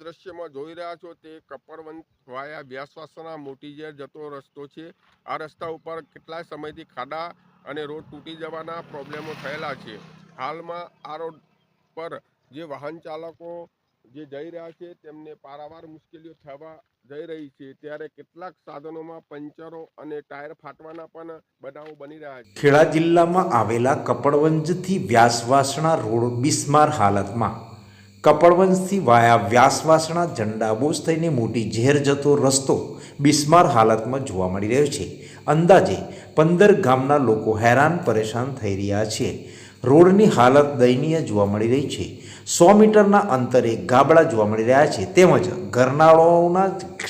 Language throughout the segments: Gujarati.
દ્રશ્યમાં જોઈ રહ્યા છો તે કપરવંત વાયા વ્યાસવાસના મોટી ઝેર જતો રસ્તો છે. આ રસ્તા ઉપર કેટલાય સમયથી ખાડા અને રોડ તૂટી જવાના પ્રોબ્લેમો થયેલા છે. હાલમાં આ રોડ પર જે વાહન ચાલકો જે જઈ રહ્યા છે તેમને પારાવાર મુશ્કેલીઓ થવા જઈ રહી છે. ત્યારે કેટલાક સાધનોમાં પંચરો અને ટાયર ફાટવાના પણ બનાવો બની રહ્યા છે. ખેડા જિલ્લામાં આવેલા કપડવંજથી વ્યાસવાસણા રોડ બિસ્માર હાલતમાં. કપડવંજથી વાયા વ્યાસવાસણા ઝંડાબોસ થઈને મોટી ઝેર જતો રસ્તો બિસ્માર હાલતમાં જોવા મળી રહ્યો છે. અંદાજે પંદર ગામના લોકો હેરાન પરેશાન થઈ રહ્યા છે. રોડની હાલત દયનીય જોવા મળી રહી છે. સો મીટરના અંતરે ગાબડા જોવા મળી રહ્યા છે. તેમજ ઘરનાળાઓના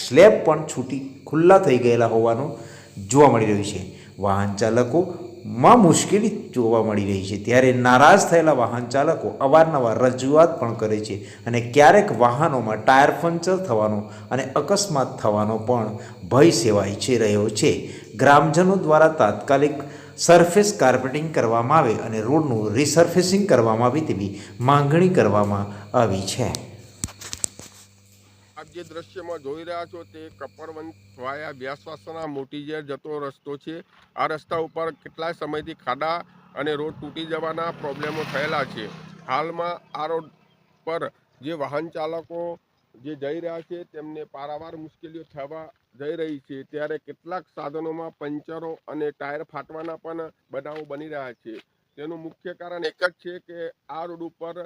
સ્લેબ પણ છૂટી ખુલ્લા થઈ ગયેલા હોવાનું જોવા મળી રહ્યું છે. વાહન ચાલકોમાં મુશ્કેલી જોવા મળી રહી છે. ત્યારે નારાજ થયેલા વાહન ચાલકો અવારનવાર રજૂઆત પણ કરે છે અને ક્યારેક વાહનોમાં ટાયર પંચર થવાનો અને અકસ્માત થવાનો પણ ભય સેવાય છે રહ્યો છે. ગ્રામજનો દ્વારા તાત્કાલિક સરફેસ કાર્પેટિંગ કરવામાં આવે અને રોડનું રિસર્ફેસિંગ કરવામાં આવે તેવી માંગણી કરવામાં આવી છે. આપ જે દ્રશ્યમાં જોઈ રહ્યા છો તે કપરવંત વાયા વ્યાસવાસના મોટી ઝેર જતો રસ્તો છે. આ રસ્તા ઉપર કેટલાય સમયથી ખાડા અને રોડ તૂટી જવાના પ્રોબ્લેમો થયેલા છે. હાલમાં આ રોડ પર જે વાહન ચાલકો જે જઈ રહ્યા છે તેમને પારાવાર મુશ્કેલીઓ થવા જઈ રહી છે. ત્યારે કેટલાક સાધનોમાં પંચરો અને ટાયર ફાટવાના પણ બનાવો બની રહ્યા છે. તેનું મુખ્ય કારણ એક જ છે કે આ રોડ ઉપર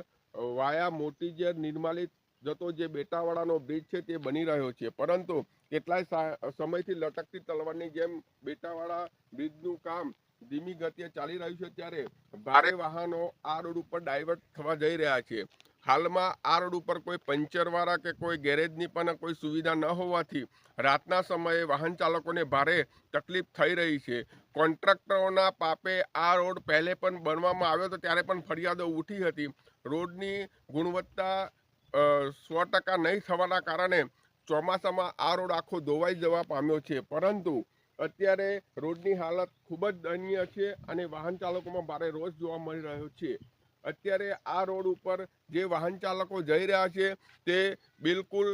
વાયા મોટી ઝેર નિર્માલિત જતો જે બેટાવાળાનો બ્રિજ છે તે બની રહ્યો છે. પરંતુ કેટલાય સમયથી લટકતી તલવારની જેમ બેટાવાળા બ્રિજનું કામ ધીમી ગતિએ ચાલી રહ્યું છે ત્યારે ભારે વાહનો આ રોડ ઉપર ડાયવર્ટ થવા જઈ રહ્યા છે. હાલમાં આ રોડ ઉપર કોઈ પંચરવાળા કે કોઈ ગેરેજની પણ કોઈ સુવિધા ન હોવાથી રાતના સમયે વાહન ચાલકોને ભારે તકલીફ થઈ રહી છે. કોન્ટ્રાક્ટરોના પાપે આ રોડ પહેલે પણ બનવામાં આવ્યો હતો, ત્યારે પણ ફરિયાદો ઉઠી હતી. રોડની ગુણવત્તા સો ટકા નહીં થવાના કારણે ચોમાસામાં આ રોડ આખો ધોવાઈ જવા પામ્યો છે. પરંતુ અત્યારે રોડની હાલત ખૂબ જ દયનીય છે અને વાહન ચાલકોમાં ભારે રોષ જોવા મળી રહ્યો છે. અત્યારે આ રોડ ઉપર જે વાહન ચાલકો જઈ રહ્યા છે તે બિલકુલ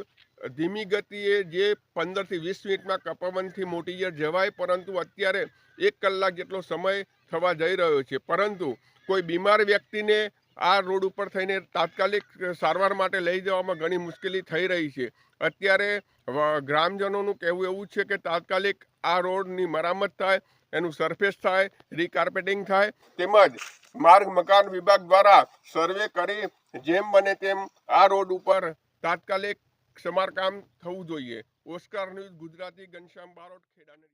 ધીમી ગતિએ જે પંદરથી વીસ મિનિટમાં કપવનથી મોટી ઝેર જવાય, પરંતુ અત્યારે એક કલાક જેટલો સમય થવા જઈ રહ્યો છે. પરંતુ કોઈ બીમાર વ્યક્તિને આ રોડ ઉપર થઈને તાત્કાલિક સારવાર માટે લઈ જવામાં ઘણી મુશ્કેલી થઈ રહી છે. અત્યારે ગ્રામજનોનું કહેવું એવું છે કે તાત્કાલિક આ રોડની મરામત થાય, એનું સરફેસ થાય, રીકાર્પેટિંગ થાય, તેમજ માર્ગ મકાન વિભાગ દ્વારા સર્વે કરી જેમ બને તેમ આ રોડ ઉપર તાત્કાલિક સમારકામ થવું જોઈએ. Oscar news, Gujarati Ghanshyam Barot ખેડાને